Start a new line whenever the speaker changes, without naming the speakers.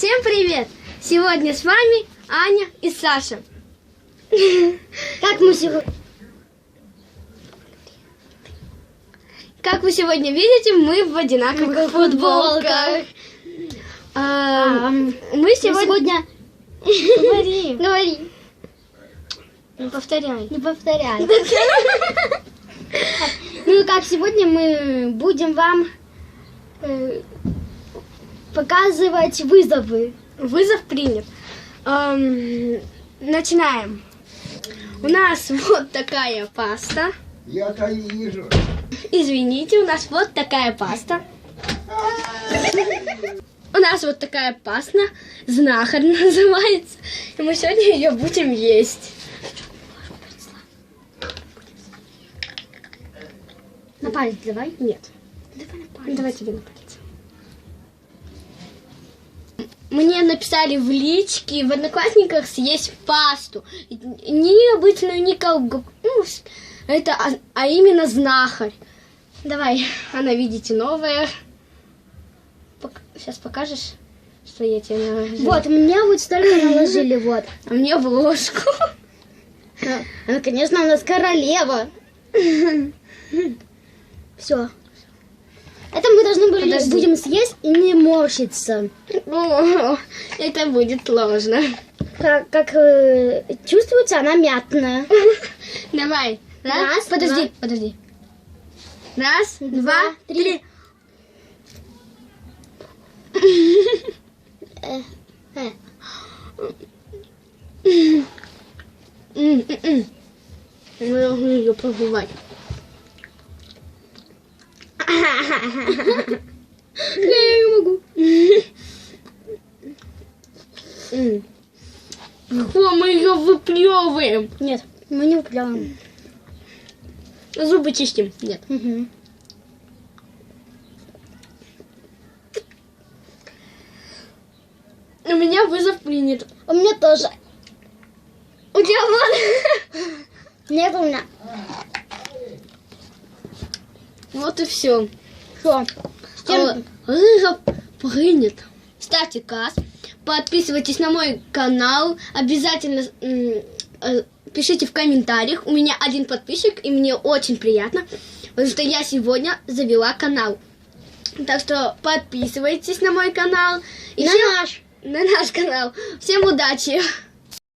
Всем привет! Сегодня с вами Аня и Саша.
Как мы сегодня...
Как вы сегодня видите, мы в одинаковых футболках. А, мы сегодня...
Говори. Говори.
Не повторяй.
Не повторяй. Ну, как сегодня мы будем вам э, показывать вызовы.
Вызов принят. Ам, начинаем. У нас вот такая паста.
Я-то и вижу.
Извините, у нас вот такая паста. У нас вот такая паста, знахарь называется. И мы сегодня ее будем есть.
На палец давай.
Нет.
Давай на палец.
Давай тебе на палец. Мне написали в личке в Одноклассниках съесть пасту. Не обычную, не колгу. Ну, это, а, а именно знахарь. Давай, она, видите, новая. сейчас покажешь, что я тебе наложила?
Вот, мне вот столько наложили, вот.
А мне в ложку.
Ну, конечно, у нас королева. Все. Это мы должны были
Подожди.
будем съесть и не морщиться.
О, это будет сложно.
Как, как э, чувствуется, она мятная.
Давай. Раз,
Раз,
подожди,
два.
подожди. Раз, два,
Два,
три.
три. Э, э.
Мы должны ее пробовать.
Я не могу.
Фу, мы ее выплевываем.
Нет, мы не выплевываем.
Зубы чистим. Нет. У меня вызов принят.
У меня тоже.
У тебя вот.
Нет, у меня.
Вот и все.
Что? С чем?
А, Вызов принят. Ставьте касс. Подписывайтесь на мой канал. Обязательно э, пишите в комментариях. У меня один подписчик, и мне очень приятно, потому что я сегодня завела канал. Так что подписывайтесь на мой канал. И
На
всем-
наш.
на наш канал. Всем удачи!